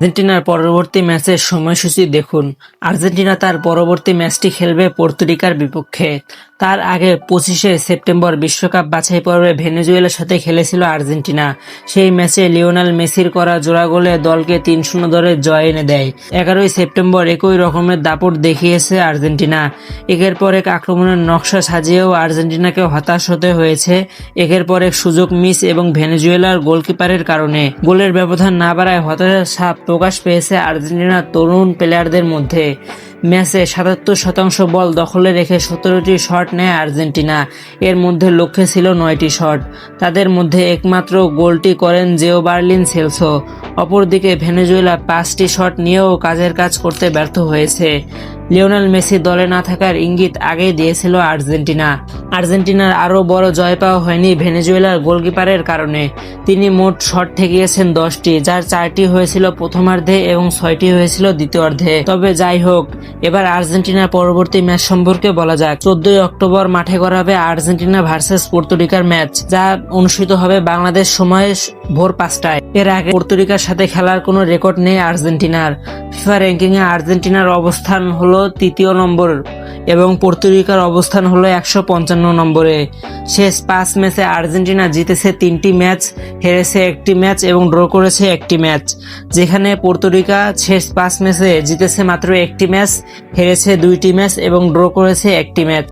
আর্জেন্টিনার পরবর্তী ম্যাচের সময়সূচি দেখুন। আর্জেন্টিনা তার পরবর্তী ম্যাচটি খেলবে পর্তুরিকার বিপক্ষে। তার আগে পঁচিশে সেপ্টেম্বর বিশ্বকাপ বাছাই পর্বে ভেনেজুয়েলার সাথে খেলেছিল আর্জেন্টিনা। সেই ম্যাচে লিওনাল মেসির করা জোড়া গোলে দলকে তিন শূন্য দরে জয় এনে দেয়। এগারোই সেপ্টেম্বর একই রকমের দাপট দেখিয়েছে আর্জেন্টিনা। একের পর এক আক্রমণের নকশা সাজিয়েও আর্জেন্টিনাকে হতাশ হতে হয়েছে। একের পর এক সুযোগ মিস এবং ভেনেজুয়েলার গোলকিপারের কারণে। গোলের ব্যবধান না বাড়ায় হতাশার ছাপ প্রকাশ পেয়েছে আর্জেন্টিনার তরুণ প্লেয়ারদের মধ্যে। ম্যাচে সাতাত্তর শতাংশ বল দখলে রেখে সতেরোটি শট নেয় আর্জেন্টিনা। এর মধ্যে লক্ষ্যে ছিল নয়টি শট। তাদের মধ্যে একমাত্র গোলটি করেন জেও বার্লিন সেলসো। অপরদিকে ভেনেজুয়েলা পাঁচটি শট নিয়েও কাজের কাজ করতে ব্যর্থ হয়েছে। লিওনেল মেসি দলে না থাকার ইঙ্গিত আগেই দিয়েছিল আর্জেন্টিনা। আর্জেন্টিনার আরও বড় জয় পাওয়া হয়নি ভেনেজুয়েলার গোলকিপারের কারণে। তিনি মোট শট ঠেকিয়েছেন দশটি, যার চারটি হয়েছিল প্রথমার্ধে এবং ছয়টি হয়েছিল দ্বিতীয়ার্ধে। তবে যাই হোক, এবার আর্জেন্টিনার পরবর্তী ম্যাচ সম্পর্কে বলা যাক। চোদ্দই অক্টোবর মাঠে করাবে আর্জেন্টিনা ভার্সেস পর্তুরিকার ম্যাচ, যা অনুষ্ঠিত হবে বাংলাদেশ সময়ে ভোর পাঁচটায়। এর আগে পর্তুরিকার সাথে খেলার কোনো রেকর্ড নেই আর্জেন্টিনার। ফিফা র্যাঙ্কিং এ আর্জেন্টিনার অবস্থান হলো তৃতীয় নম্বর এবং পর্তুরিকার অবস্থান হলো একশো পঞ্চান্ন নম্বরে। শেষ পাঁচ ম্যাচে আর্জেন্টিনা জিতেছে তিনটি ম্যাচ, হেরেছে একটি ম্যাচ এবং ড্র করেছে একটি ম্যাচ, যেখানে পর্তুরিকা শেষ পাঁচ ম্যাচে জিতেছে মাত্র একটি ম্যাচ, হেরেছে দুইটি ম্যাচ এবং ড্র করেছে একটি ম্যাচ।